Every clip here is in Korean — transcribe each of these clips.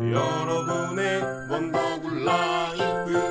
여러분의 원더굴 라이프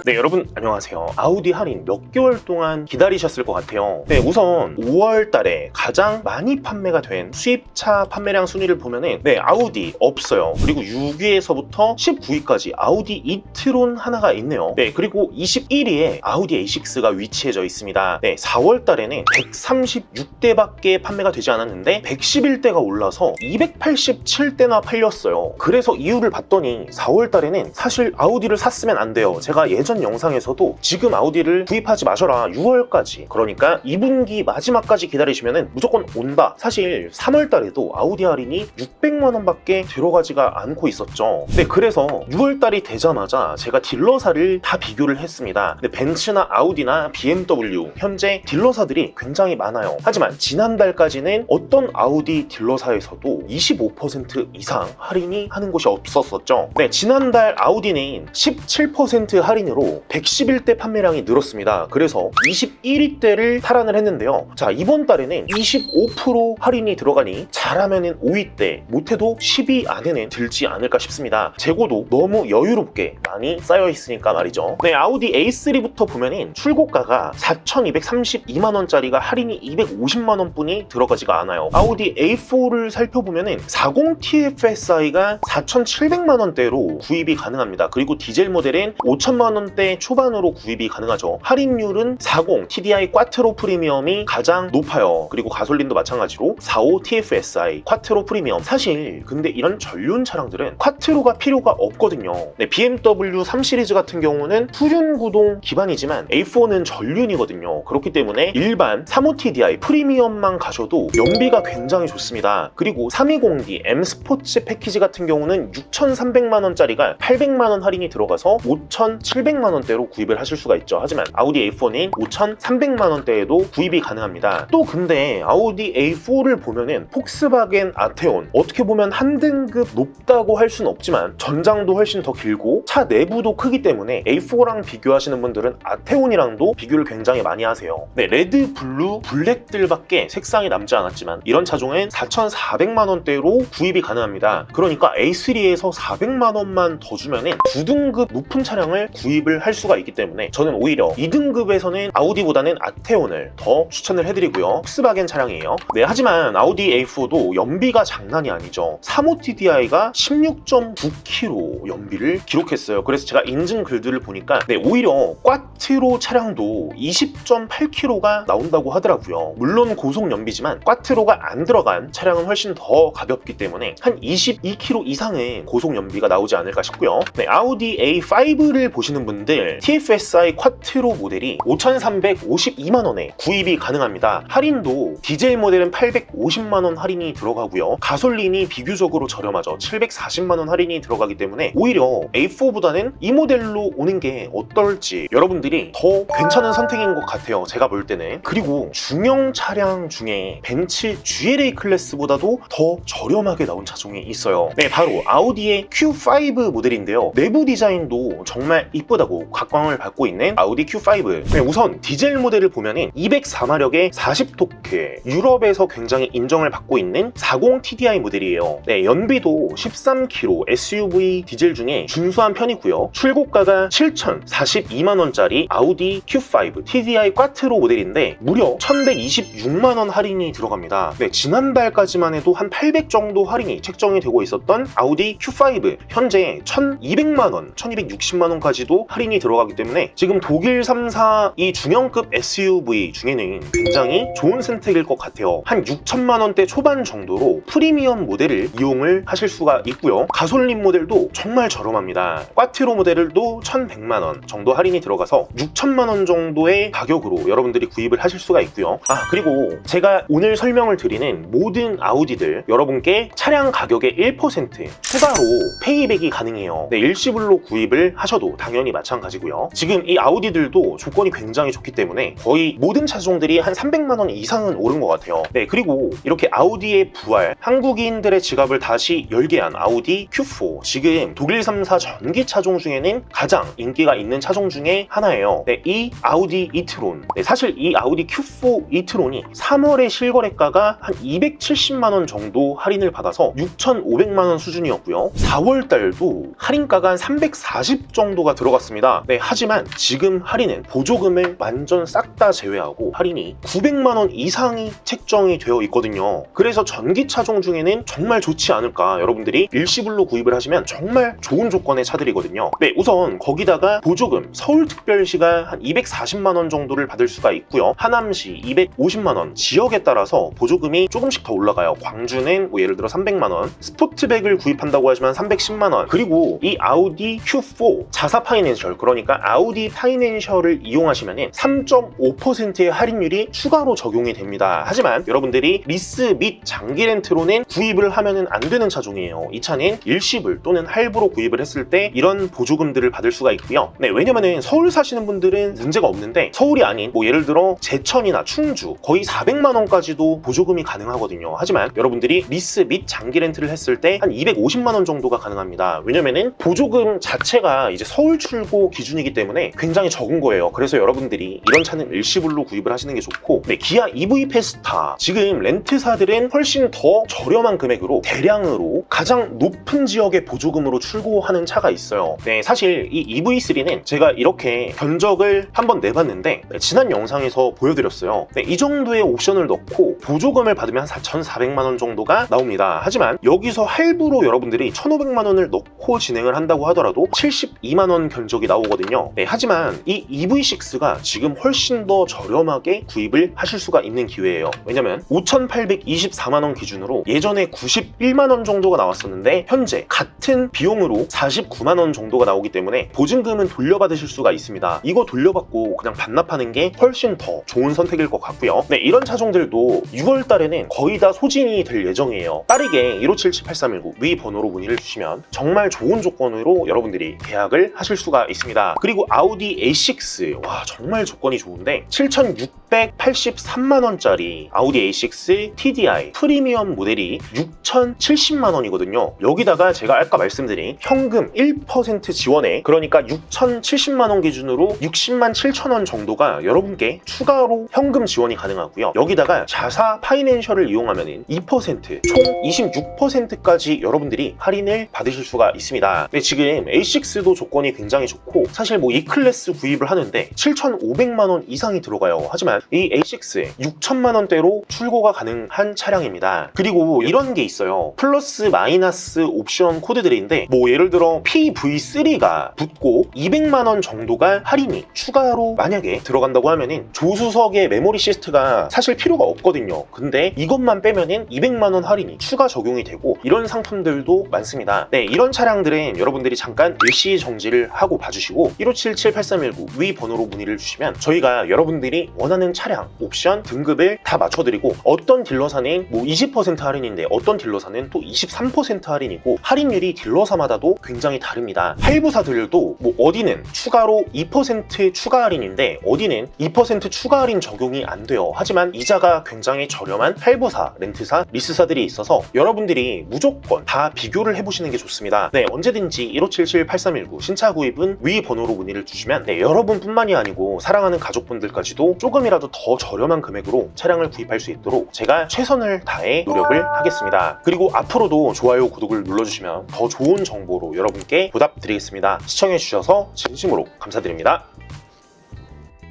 네 여러분 안녕하세요. 아우디 할인 몇 개월 동안 기다리셨을 것 같아요. 네 우선 5월 달에 가장 많이 판매가 된 수입차 판매량 순위를 보면은 네 아우디 없어요. 그리고 6위에서부터 19위까지 아우디 이트론 하나가 있네요. 네 그리고 21위에 아우디 A6가 위치해져 있습니다. 네 4월 달에는 136대밖에 판매가 되지 않았는데 111대가 올라서 287대나 팔렸어요. 그래서 이유를 봤더니 4월 달에는 사실 아우디를 샀으면 안 돼요. 제가 예전 영상에서도 지금 아우디를 구입하지 마셔라 6월까지. 그러니까 2분기 마지막까지 기다리시면 무조건 온다. 사실 3월 달에도 아우디 할인이 600만 원밖에 들어가지가 않고 있었죠. 네 그래서 6월 달이 되자마자 제가 딜러사를 다 비교를 했습니다. 근데 벤츠나 아우디나 BMW 현재 딜러사들이 굉장히 많아요. 하지만 지난달까지는 어떤 아우디 딜러사에서도 25% 이상 할인이 하는 곳이 없었었죠. 네 지난달 아우디는 17% 할인으로 111대 판매량이 늘었습니다. 그래서 21위대를 탈환을 했는데요. 자, 이번 달에는 25% 할인이 들어가니 잘하면은 5위대, 못해도 10위 안에는 들지 않을까 싶습니다. 재고도 너무 여유롭게 많이 쌓여 있으니까 말이죠. 네, 아우디 A3부터 보면은 출고가가 4,232만 원짜리가 할인이 250만 원뿐이 들어가지가 않아요. 아우디 A4를 살펴보면은 40TFSI가 4,700만 원대로 구입이 가능합니다. 그리고 디젤 모델은 5천만 원대 초반으로 구입이 가능하죠. 할인율은 40 TDI 꽈트로 프리미엄이 가장 높아요. 그리고 가솔린도 마찬가지로 45 TFSI 꽈트로 프리미엄. 사실 근데 이런 전륜 차량들은 꽈트로가 필요가 없거든요. 네, BMW 3 시리즈 같은 경우는 후륜 구동 기반이지만 A4는 전륜이거든요. 그렇기 때문에 일반 35 TDI 프리미엄만 가셔도 연비가 굉장히 좋습니다. 그리고 320D M 스포츠 패키지 같은 경우는 6,300만 원짜리가 800만 원 할인이 들어가서 5,700만 원대로 구입을 하실 수가 있죠. 하지만 아우디 A4는 5,300만 원대에도 구입이 가능합니다. 또 근데 아우디 A4를 보면은 폭스바겐 아테온 어떻게 보면 한 등급 높다고 할 수는 없지만 전장도 훨씬 더 길고 차 내부도 크기 때문에 A4랑 비교하시는 분들은 아테온이랑도 비교를 굉장히 많이 하세요. 네, 레드, 블루, 블랙들밖에 색상이 남지 않았지만 이런 차종은 4,400만 원대로 구입이 가능합니다. 그러니까 A3에서 400만 원만 더 주면은 9등급 높은 차량을 구입을 할 수가 있기 때문에 저는 오히려 2등급에서는 아우디보다는 아테온을 더 추천을 해드리고요. 폭스바겐 차량이에요. 네, 하지만 아우디 A4도 연비가 장난이 아니죠. 35TDI가 16.9km 연비를 기록했어요. 그래서 제가 인증 글들을 보니까 네, 오히려 꽈트로 차량도 20.8km가 나온다고 하더라고요. 물론 고속 연비지만 꽈트로가 안 들어간 차량은 훨씬 더 가볍기 때문에 한 22km 이상의 고속 연비가 나오지 않을까 싶고요. 네, 아우디 A5를 보시는 분들 TFSI 쿼트로 모델이 5,352만 원에 구입이 가능합니다. 할인도 디젤 모델은 850만 원 할인이 들어가고요. 가솔린이 비교적으로 저렴하죠. 740만 원 할인이 들어가기 때문에 오히려 A4보다는 이 모델로 오는 게 어떨지 여러분들이 더 괜찮은 선택인 것 같아요. 제가 볼 때는. 그리고 중형 차량 중에 벤츠 GLA 클래스보다도 더 저렴하게 나온 차종이 있어요. 네, 바로 아우디의 Q5 모델인데요. 내부 디자인도 정말 이쁘다고 각광을 받고 있는 아우디 Q5. 네, 우선 디젤 모델을 보면은 204마력의 40토크, 유럽에서 굉장히 인정을 받고 있는 40 TDI 모델이에요. 네, 연비도 13km SUV 디젤 중에 준수한 편이고요. 출고가가 7,042만 원짜리 아우디 Q5 TDI 꽈트로 모델인데 무려 1,126만 원 할인이 들어갑니다. 네, 지난달까지만 해도 한 800 정도 할인이 책정이 되고 있었던 아우디 Q5 현재 1,200만 원, 1,260만 원까지도 할인이 들어가기 때문에 지금 독일 3사 이 중형급 SUV 중에는 굉장히 좋은 선택일 것 같아요. 한 6천만 원대 초반 정도로 프리미엄 모델을 이용을 하실 수가 있고요. 가솔린 모델도 정말 저렴합니다. 꽈트로 모델도 1,100만 원 정도 할인이 들어가서 6천만 원 정도의 가격으로 여러분들이 구입을 하실 수가 있고요. 아 그리고 제가 오늘 설명을 드리는 모든 아우디들 여러분께 차량 가격의 1% 추가로 페이백이 가능해요. 네, 일시불로 구입을 하셔도 당연히 마찬가지 고요. 지금 이 아우디들도 조건이 굉장히 좋기 때문에 거의 모든 차종들이 한 300만 원 이상은 오른 것 같아요. 네, 그리고 이렇게 아우디의 부활, 한국인들의 지갑을 다시 열게 한 아우디 Q4. 지금 독일 3사 전기 차종 중에는 가장 인기가 있는 차종 중에 하나예요. 네, 이 아우디 이트론. 네, 사실 이 아우디 Q4 이트론이 3월에 실거래가가 한 270만 원 정도 할인을 받아서 6,500만 원 수준이었고요. 4월 달도 할인가가 한 340 정도가 들어갔 습니다. 네, 하지만 지금 할인은 보조금을 완전 싹 다 제외하고 할인이 900만 원 이상이 책정이 되어 있거든요. 그래서 전기 차종 중에는 정말 좋지 않을까 여러분들이 일시불로 구입을 하시면 정말 좋은 조건의 차들이거든요. 네, 우선 거기다가 보조금 서울특별시가 한 240만 원 정도를 받을 수가 있고요. 하남시 250만 원, 지역에 따라서 보조금이 조금씩 더 올라가요. 광주는 뭐 예를 들어 300만 원, 스포트백을 구입한다고 하시면 310만 원, 그리고 이 아우디 Q4 자사 파이낸 셜 그러니까 아우디 파이낸셜을 이용하시면 3.5%의 할인율이 추가로 적용이 됩니다. 하지만 여러분들이 리스 및 장기 렌트로는 구입을 하면 안 되는 차종이에요. 이 차는 일시불 또는 할부로 구입을 했을 때 이런 보조금들을 받을 수가 있고요. 네, 왜냐면은 서울 사시는 분들은 문제가 없는데 서울이 아닌 뭐 예를 들어 제천이나 충주 거의 400만 원까지도 보조금이 가능하거든요. 하지만 여러분들이 리스 및 장기 렌트를 했을 때 한 250만 원 정도가 가능합니다. 왜냐면은 보조금 자체가 이제 서울 출고 기준이기 때문에 굉장히 적은 거예요. 그래서 여러분들이 이런 차는 일시불로 구입을 하시는 게 좋고 네, 기아 EV 페스타 지금 렌트사들은 훨씬 더 저렴한 금액으로 대량으로 가장 높은 지역의 보조금으로 출고하는 차가 있어요. 네, 사실 이 EV3는 제가 이렇게 견적을 한번 내봤는데 네, 지난 영상에서 보여드렸어요. 네, 이 정도의 옵션을 넣고 보조금을 받으면 한 4,400만 원 정도가 나옵니다. 하지만 여기서 할부로 여러분들이 1,500만 원을 넣고 진행을 한다고 하더라도 72만 원 견적 이 나오거든요. 네, 하지만 이 EV6가 지금 훨씬 더 저렴하게 구입을 하실 수가 있는 기회예요. 왜냐면 5,824만 원 기준으로 예전에 91만 원 정도가 나왔었는데 현재 같은 비용으로 49만 원 정도가 나오기 때문에 보증금은 돌려받으실 수가 있습니다. 이거 돌려받고 그냥 반납하는 게 훨씬 더 좋은 선택일 것 같고요. 네, 이런 차종들도 6월 달에는 거의 다 소진이 될 예정이에요. 빠르게 1577-8319 위 번호로 문의를 주시면 정말 좋은 조건으로 여러분들이 계약을 하실 수가 있습니다. 그리고 아우디 A6 와 정말 조건이 좋은데 7,683만 원짜리 아우디 A6 TDI 프리미엄 모델이 6,070만 원이거든요. 여기다가 제가 아까 말씀드린 현금 1% 지원에 그러니까 6,070만 원 기준으로 60만 7천 원 정도가 여러분께 추가로 현금 지원이 가능하고요. 여기다가 자사 파이낸셜을 이용하면 2%총 26%까지 여러분들이 할인을 받으실 수가 있습니다. 네, 지금 A6도 조건이 굉장히 좋고 사실 뭐 E 클래스 구입을 하는데 7,500만 원 이상이 들어가요. 하지만 이 A6 6천만 원대로 출고가 가능한 차량입니다. 그리고 이런 게 있어요. 플러스 마이너스 옵션 코드들인데 뭐 예를 들어 PV3가 붙고 200만 원 정도가 할인이 추가로 만약에 들어간다고 하면은 조수석의 메모리 시스트가 사실 필요가 없거든요. 근데 이것만 빼면은 200만 원 할인이 추가 적용이 되고 이런 상품들도 많습니다. 네, 이런 차량들은 여러분들이 잠깐 일시 정지를 하고 봐주시고 1577-8319 위 번호로 문의를 주시면 저희가 여러분들이 원하는 차량, 옵션, 등급을 다 맞춰드리고 어떤 딜러사는 뭐 20% 할인인데 어떤 딜러사는 또 23% 할인이고 할인율이 딜러사마다도 굉장히 다릅니다. 할부사들도 뭐 어디는 추가로 2% 추가 할인인데 어디는 2% 추가 할인 적용이 안 돼요. 하지만 이자가 굉장히 저렴한 할부사, 렌트사, 리스사들이 있어서 여러분들이 무조건 다 비교를 해보시는 게 좋습니다. 네, 언제든지 1577-8319 신차 구입은 위 번호로 문의를 주시면 네, 여러분뿐만이 아니고 사랑하는 가족분들까지도 조금이라도 더 저렴한 금액으로 차량을 구입할 수 있도록 제가 최선을 다해 노력을 하겠습니다. 그리고 앞으로도 좋아요, 구독을 눌러주시면 더 좋은 정보로 여러분께 보답드리겠습니다. 시청해주셔서 진심으로 감사드립니다.